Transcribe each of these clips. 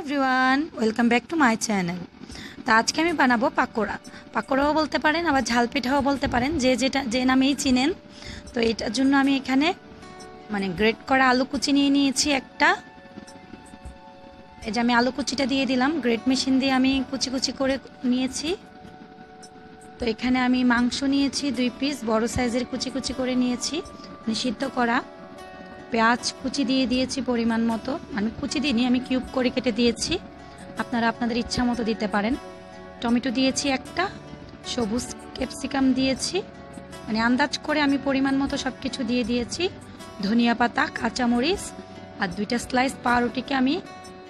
Everyone welcome back to my channel তো আজকে আমি বানাবো পাকোড়া। পাকোড়াও বলতে পারেন, আবার ঝাল পিঠাও বলতে পারেন, যে যেটা, যে নামেই চিনেন। তো এটার জন্য আমি এখানে মানে গ্রেট করা আলু কুচি নিয়ে নিয়েছি একটা। এই যে আমি আলু কুচিটা দিয়ে দিলাম, গ্রেট মেশিন দিয়ে আমি কুচি কুচি করে নিয়েছি। তো এখানে আমি মাংস নিয়েছি দুই পিস, বড় সাইজের কুচি কুচি করে নিয়েছি মানে সিদ্ধ করা। পেঁয়াজ কুচি দিয়ে দিয়েছি পরিমাণ মতো। আমি কুচি দিইনি, আমি কিউব করে কেটে দিয়েছি। আপনারা আপনাদের ইচ্ছা মতো দিতে পারেন। টমেটো দিয়েছি একটা, সবুজ ক্যাপসিকাম দিয়েছি। মানে আন্দাজ করে আমি পরিমাণ মতো সব কিছু দিয়ে দিয়েছি। ধনিয়া পাতা, কাঁচামরিচ আর দুইটা স্লাইস পাউরুটিকে আমি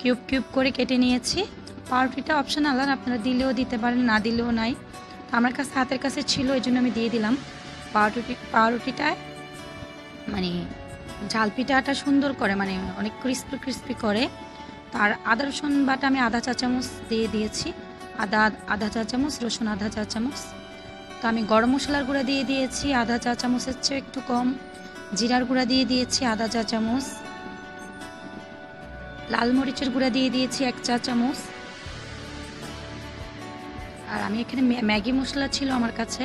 কিউব কিউব করে কেটে নিয়েছি। পাউরুটিটা অপশনাল, আর আপনারা দিলেও দিতে পারেন, না দিলেও নাই। আমার কাছে, হাতের কাছে ছিল এই জন্য আমি দিয়ে দিলাম। পাউরুটি, পাউরুটিটায় মানে ঝাল পিঠাটা সুন্দর করে মানে অনেক ক্রিস্পি ক্রিস্পি করে। তার আদা, রসুন বাটা আমি আধা চা চামচ দিয়ে দিয়েছি। আদা, আধা চা চামচ, রসুন আধা চা চামচ। তো আমি গরম মশলার গুঁড়া দিয়ে দিয়েছি, আধা চা চামচের চেয়ে একটু কম। জিরার গুঁড়া দিয়ে দিয়েছি আধা চা চামচ। লাল মরিচের গুঁড়া দিয়ে দিয়েছি এক চা চামচ। আর আমি এখানে ম্যাগি মশলা ছিল আমার কাছে।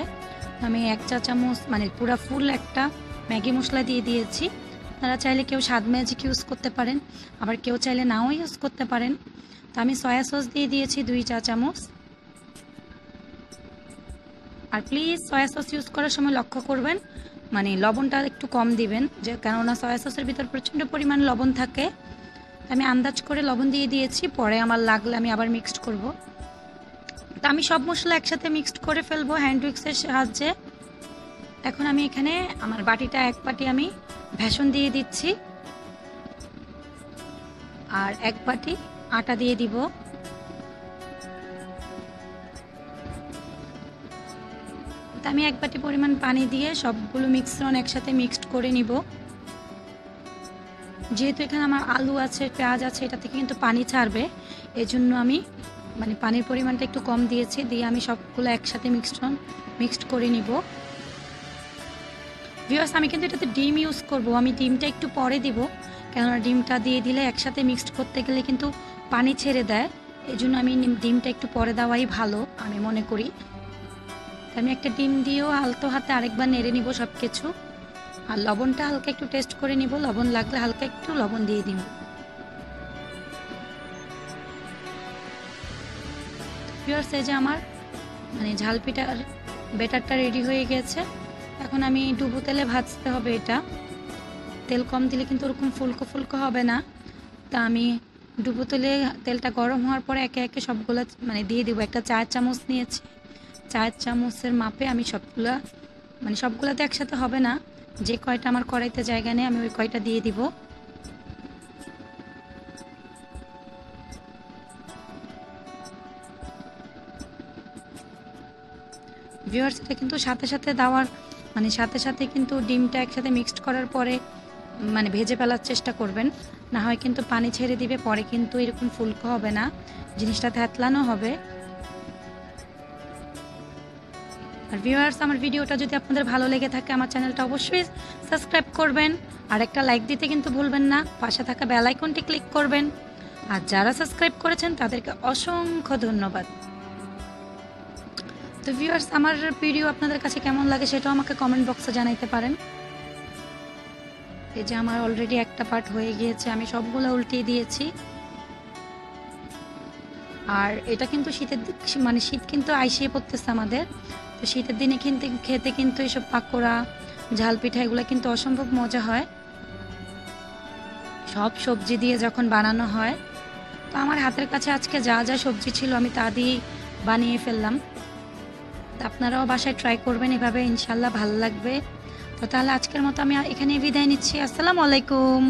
আমি এক চা চামচ মানে পুরা ফুল একটা ম্যাগি মশলা দিয়ে দিয়েছি। আপনারা চাইলে কেউ স্বাদ ম্যাজিক ইউজ করতে পারেন, আবার কেউ চাইলে নাও ইউজ করতে পারেন। তো আমি সয়া সস দিয়ে দিয়েছি দুই চা চামচ। আর প্লিজ সয়া সস ইউজ করার সময় লক্ষ্য করবেন মানে লবণটা একটু কম দিবেন, যে কেননা সয়া সসের ভিতর প্রচণ্ড পরিমাণ লবণ থাকে। আমি আন্দাজ করে লবণ দিয়ে দিয়েছি, পরে আমার লাগলে আমি আবার মিক্সড করব। তো আমি সব মশলা একসাথে মিক্সড করে ফেলব হ্যান্ড উইক্সের সাহায্যে। এখন আমি এখানে আমার বাটিটা এক বাটি আমি ভেষণ দিয়ে দিচ্ছি। আর এক বাটি আটা দিয়ে দিব। আমি এক বাটি পরিমাণ পানি দিয়ে সবগুলো মিশ্রণ একসাথে মিক্সড করে নিব। যেহেতু এখানে আমার আলু আছে, পেঁয়াজ আছে, এটা থেকে কিন্তু পানি ছাড়বে। এই জন্য আমি মানে পানির পরিমাণটা একটু কম দিয়েছি, দিয়ে আমি সবগুলো একসাথে মিক্সড মিক্সড করে নিব। ভিউয়ার্স আমি কিন্তু এটাতে ডিম ইউজ করব। আমি ডিমটা একটু পরে দিব, কেননা ডিমটা দিয়ে দিলে একসাথে মিক্সড করতে গেলে কিন্তু পানি ছেড়ে দেয়। এই জন্য আমি ডিমটা একটু পরে দেওয়াই ভালো, আমি মনে করি। আমি একটা ডিম দিয়েও আলতো হাতে আরেকবার নেড়ে নিব সব কিছু আর লবণটা হালকা একটু টেস্ট করে নিব, লবণ লাগলে হালকা একটু লবণ দিয়ে দিব এই যে আমার মানে ঝাল পিঠার বেটারটা রেডি হয়ে গেছে। এখন আমি ডুবো তেলে ভাজতে হবে এটা। তেল কম দিলে কিন্তু ওরকম ফুলকো ফুলকো হবে না। তা আমি ডুবো তেলে, তেলটা গরম হওয়ার পরে একে একে সবগুলো মানে দিয়ে দিব। একটা চার চামচ নিয়েছি। চার চামচের মাপে আমি সবগুলা মানে সবগুলা তো একসাথে হবে না। যে কয়টা আমার কড়াইতে জায়গা নেই, আমি ওই কয়টা দিয়ে দিব। ভিউয়ার্স, এটা কিন্তু সাথে সাথে দেওয়ার মানে সাথে সাথে কিন্তু ডিমটা একসাথে মিক্সড করার পরে মানে ভেজে ফেলার চেষ্টা করবেন। না হয় কিন্তু পানি ছেড়ে দিবে, পরে কিন্তু এরকম ফুলকো হবে না। জিনিসটা থ্যাতলানো হবে। আর ভিউয়ার্স আমার ভিডিওটা যদি আপনাদের ভালো লেগে থাকে, আমার চ্যানেলটা অবশ্যই সাবস্ক্রাইব করবেন। আর একটা লাইক দিতে কিন্তু ভুলবেন না, পাশে থাকা বেল আইকনটি ক্লিক করবেন। আর যারা সাবস্ক্রাইব করেছেন, তাদেরকে অসংখ্য ধন্যবাদ। তো ভিউয়ার্স আমার ভিডিও আপনাদের কাছে কেমন লাগে সেটাও আমাকে কমেন্ট বক্সে জানাইতে পারেন। এই যে আমার অলরেডি একটা পার্ট হয়ে গিয়েছে, আমি সবগুলো উল্টিয়ে দিয়েছি। আর এটা কিন্তু শীতের দিক মানে শীত কিন্তু আইসিয়ে পড়তেছে আমাদের। তো শীতের দিনে কিন্তু, খেতে কিন্তু এসব পাকোড়া, ঝাল পিঠা এগুলো কিন্তু অসম্ভব মজা হয়। সব সবজি দিয়ে যখন বানানো হয়, তো আমার হাতের কাছে আজকে যা যা সবজি ছিল আমি তা দিয়েই বানিয়ে ফেললাম। আপনারাও বাসায় ট্রাই করবেন, এভাবে ইনশাল্লাহ ভালো লাগবে। তো তাহলে আজকের মতো আমি এখানে বিদায় নিচ্ছি। আসসালামু আলাইকুম।